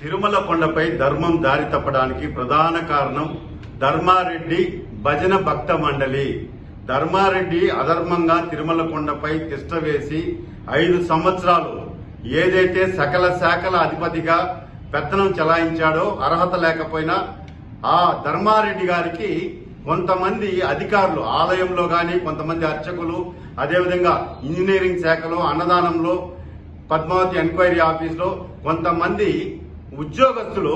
తిరుమల కొండపై ధర్మం దారి తప్పడానికి ప్రధాన కారణం ధర్మారెడ్డి భజన భక్త మండలి. ధర్మారెడ్డి అధర్మంగా తిరుమల కొండపై తిష్ట వేసి ఐదు సంవత్సరాలు ఏదైతే సకల శాఖల అధిపతిగా పెత్తనం చెలాయించాడో అర్హత లేకపోయినా ఆ ధర్మారెడ్డి గారికి కొంతమంది అధికారులు ఆలయంలో గాని కొంతమంది అర్చకులు అదేవిధంగా ఇంజనీరింగ్ శాఖలో అన్నదానంలో పద్మావతి ఎంక్వైరీ ఆఫీస్లో కొంతమంది ఉద్యోగస్తులు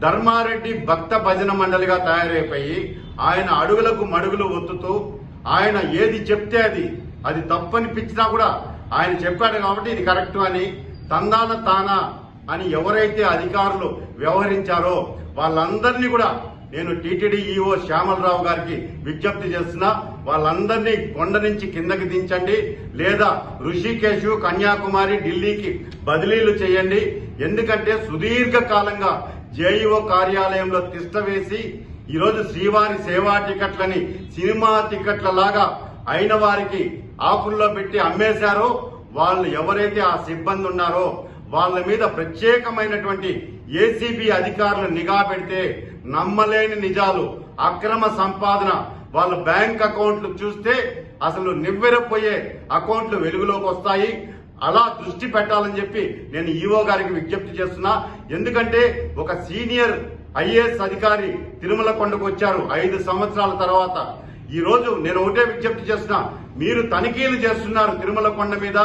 ధర్మారెడ్డి భక్త భజన మండలిగా తయారైపోయి ఆయన అడుగులకు మడుగులు ఒత్తుతూ ఆయన ఏది చెప్తే అది అది తప్పనిపించినా కూడా ఆయన చెప్పాడు కాబట్టి ఇది కరెక్ట్ అని తందాన తానా అని ఎవరైతే అధికారులు వ్యవహరించారో వాళ్ళందరినీ కూడా నేను టీటీడీ ఈఓ శ్యామలరావు గారికి విజ్ఞప్తి చేస్తున్నా వాళ్ళందరినీ కొండ నుంచి కిందకి దించండి లేదా ఋషికేశు కన్యాకుమారి ఢిల్లీకి బదిలీలు చేయండి ఎందుకంటే సుదీర్ఘ కాలంగా జేఈఓ కార్యాలయంలో తిష్ట వేసి ఈరోజు శ్రీవారి సేవా టికెట్లని సినిమా టికెట్ల లాగా అయిన వారికి ఆకుల్లో పెట్టి అమ్మేశారో వాళ్ళు ఎవరైతే ఆ సిబ్బంది ఉన్నారో వాళ్ళ మీద ప్రత్యేకమైనటువంటి ఏసీబీ అధికారులు నిఘా పెడితే నమ్మలేని నిజాలు అక్రమ సంపాదన వాళ్ళ బ్యాంక్ అకౌంట్లు చూస్తే అసలు నివ్వెరపోయే అకౌంట్లు వెలుగులోకి వస్తాయి. అలా దృష్టి పెట్టాలని చెప్పి నేను ఈఓ గారికి విజ్ఞప్తి చేస్తున్నా. ఎందుకంటే ఒక సీనియర్ ఐఏఎస్ అధికారి తిరుమల కొండకు వచ్చారు ఐదు సంవత్సరాల తర్వాత. ఈ రోజు నేను ఒకటే విజ్ఞప్తి చేస్తున్నా. మీరు తనిఖీలు చేస్తున్నారు తిరుమల కొండ మీద.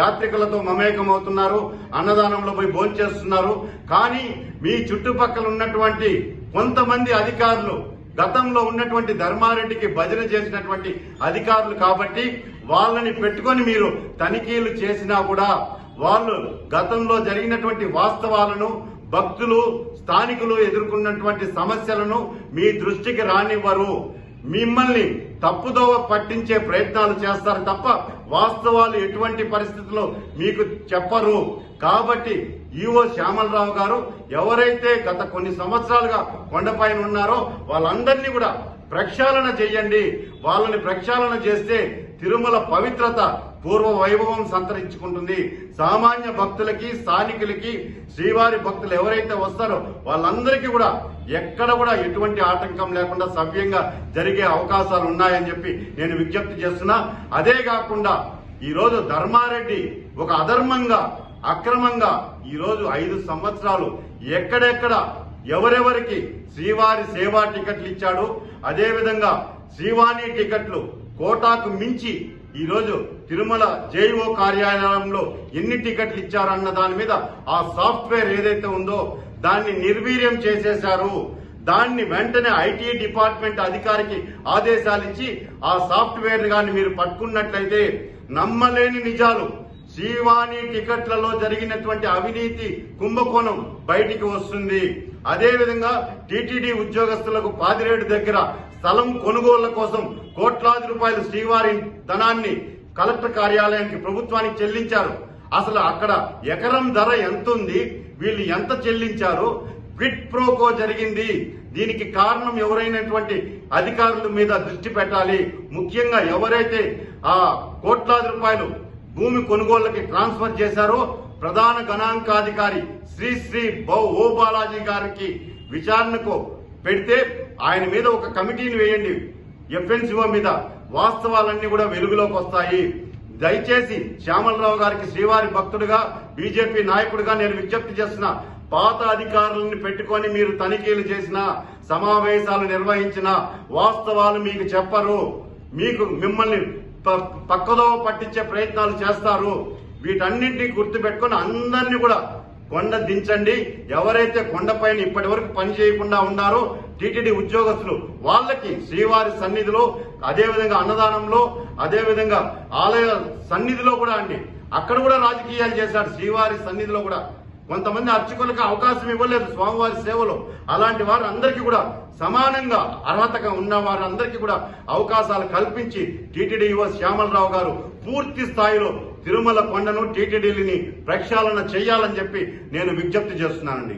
యాత్రికులతో మమేకం అవుతున్నారు అన్నదానంలో పోయి భోంచేస్తున్నారు కానీ మీ చుట్టుపక్కల ఉన్నటువంటి కొంతమంది అధికారులు గతంలో ఉన్నటువంటి ధర్మారెడ్డికి భజన చేసినటువంటి అధికారులు కాబట్టి వాళ్ళని పెట్టుకొని మీరు తనిఖీలు చేసినా కూడా వాళ్ళు గతంలో జరిగినటువంటి వాస్తవాలను భక్తులు స్థానికులు ఎదుర్కొన్నటువంటి సమస్యలను మీ దృష్టికి రానివ్వరు. మిమ్మల్ని తప్పుదోవ పట్టించే ప్రయత్నాలు చేస్తారు తప్ప వాస్తవాలు ఎటువంటి పరిస్థితుల్లో మీకు చెప్పరు. కాబట్టి ఈఓ శ్యామలరావు గారు ఎవరైతే గత కొన్ని సంవత్సరాలుగా కొండపైన ఉన్నారో వాళ్ళందరినీ కూడా ప్రక్షాళన చేయండి. వాళ్ళని ప్రక్షాళన చేస్తే తిరుమల పవిత్రత పూర్వ వైభవం సంతరించుకుంటుంది. సామాన్య భక్తులకి స్థానికులకి శ్రీవారి భక్తులు ఎవరైతే వస్తారో వాళ్ళందరికీ కూడా ఎక్కడ కూడా ఎటువంటి ఆటంకం లేకుండా సవ్యంగా జరిగే అవకాశాలు ఉన్నాయని చెప్పి నేను విజ్ఞప్తి చేస్తున్నా. అదే కాకుండా ఈరోజు ధర్మారెడ్డి ఒక అధర్మంగా అక్రమంగా ఈరోజు ఐదు సంవత్సరాలు ఎక్కడెక్కడ ఎవరెవరికి శ్రీవారి సేవా టికెట్లు ఇచ్చాడు అదేవిధంగా శ్రీవాణి టికెట్లు కోటాకు మించి ఈ రోజు తిరుమల జేఈఓ కార్యాలయంలో ఎన్ని టికెట్లు ఇచ్చారన్న దాని మీద ఆ సాఫ్ట్వేర్ ఏదైతే ఉందో దాన్ని నిర్వీర్యం చేసేశారు. దాన్ని వెంటనే ఐటీ డిపార్ట్మెంట్ అధికారికి ఆదేశాలు ఇచ్చి ఆ సాఫ్ట్వేర్ గాని మీరు పట్టుకున్నట్లయితే నమ్మలేని నిజాలు. శ్రీవాణి టికెట్లలో జరిగినటువంటి అవినీతి కుంభకోణం బయటికి వస్తుంది. అదేవిధంగా టీటీడీ ఉద్యోగస్తులకు పాదిరేడు దగ్గర స్థలం కొనుగోళ్ళ కోసం కోట్లాది రూపాయలు శ్రీవారి ధనాన్ని కలెక్టర్ కార్యాలయానికి ప్రభుత్వానికి చెల్లించారు. అసలు అక్కడ ఎకరం ధర ఎంత ఉంది వీళ్ళు ఎంత చెల్లించారు? క్విట్ ప్రోకో జరిగింది. దీనికి కారణం ఎవరైనటువంటి అధికారుల మీద దృష్టి పెట్టాలి. ముఖ్యంగా ఎవరైతే ఆ కోట్లాది రూపాయలు భూమి కొనుగోళ్ళకి ట్రాన్స్ఫర్ చేశారో ప్రధాన గణాంకాధికారి శ్రీ శ్రీ ఓ బాలాజీ గారికి విచారణకు పెడితే ఆయన మీద ఒక కమిటీని వేయండి. ఎఫ్ఎన్సీఓ మీద వాస్తవాలన్నీ కూడా వెలుగులోకి వస్తాయి. దయచేసి శ్యామలరావు గారికి శ్రీవారి భక్తుడిగా బీజేపీ నాయకుడిగా నేను విజ్ఞప్తి చేస్తున్నా పాత అధికారులను పెట్టుకొని మీరు తనిఖీలు చేసిన సమావేశాలు నిర్వహించిన వాస్తవాలు మీకు చెప్పరు. మీకు మిమ్మల్ని ప- పక్కదోవ పట్టించే ప్రయత్నాలు చేస్తారు. వీటన్నింటినీ గుర్తుపెట్టుకొని అందరినీ కూడా కొండ దించండి. ఎవరైతే కొండపైన ఇప్పటి వరకు పని చేయకుండా ఉన్నారో టీటీడీ ఉద్యోగస్తులు వాళ్ళకి శ్రీవారి సన్నిధిలో అదేవిధంగా అన్నదానంలో అదేవిధంగా ఆలయ సన్నిధిలో కూడా అండి. అక్కడ కూడా రాజకీయాలు చేశాడు శ్రీవారి సన్నిధిలో కూడా. కొంతమంది అర్చకులకు అవకాశం ఇవ్వలేదు స్వామివారి సేవలో. అలాంటి వారు అందరికీ కూడా సమానంగా అర్హతగా ఉన్న వారందరికీ కూడా అవకాశాలు కల్పించి టీటీడీ యువ శ్యామలరావు గారు పూర్తి స్థాయిలో తిరుమల కొండను టీటీడీని ప్రక్షాళన చేయాలని చెప్పి నేను విజ్ఞప్తి చేస్తున్నానండి.